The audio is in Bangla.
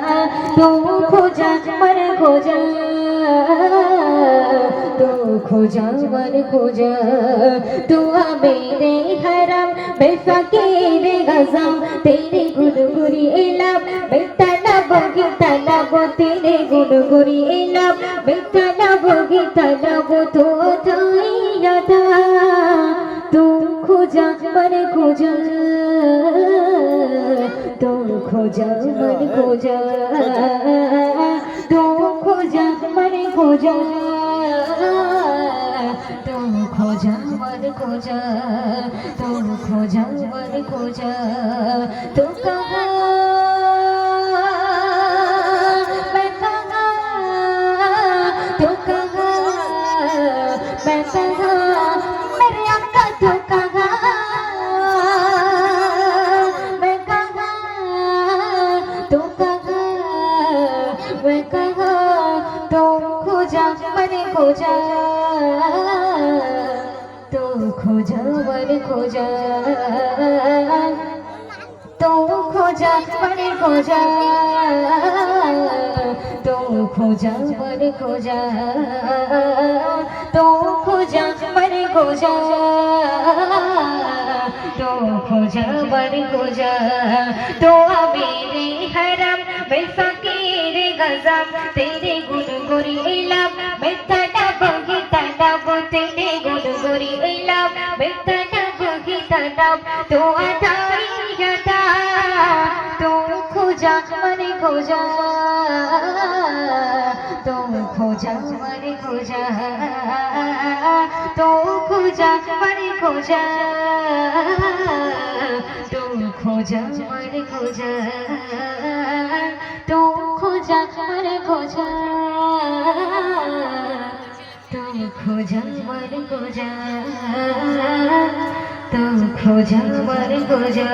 तू खोजा मन खोजा तू खोजा मन खोजा तू मेरे हरम मैं फकीर गजम तेरे गुनगुरी इलाम मैं तलब की तलब तेरे गुनगुरी इलाम मैं तलब की तलब तो थाया था तू खोजा मन खोजा तू खोजा मन खोजा तू खोजा मन खोजा तू खोजा मन खोजा तू खोजा मन खोजा तू कहाँ मैं कहाँ मैं कहाँ तू खोजा मैंने खोजा तू खोजा मैंने खोजा तू खोजा मैंने खोजा तू खोजा मैंने खोजा तू खोजा मैंने खोजा तू खोजा मैंने खोजा तो मेरे हरम मैं গজাব তেরে গুণ গরি ইলাম বেতাটা বহি তাটাব তেরে গুণ গরি ইলাম বেতাটা বহি তাটাব তো আধারি হতা তো খোঁজা মানে খোঁজা, তো খোঁজা মানে খোঁজা, তো খোঁজা মানে খোঁজা খোঁজা মানে খোঁজা। খোঁজা তুম খোঁজা মর খোঁজা তুম খোঁজা মর খোঁজা।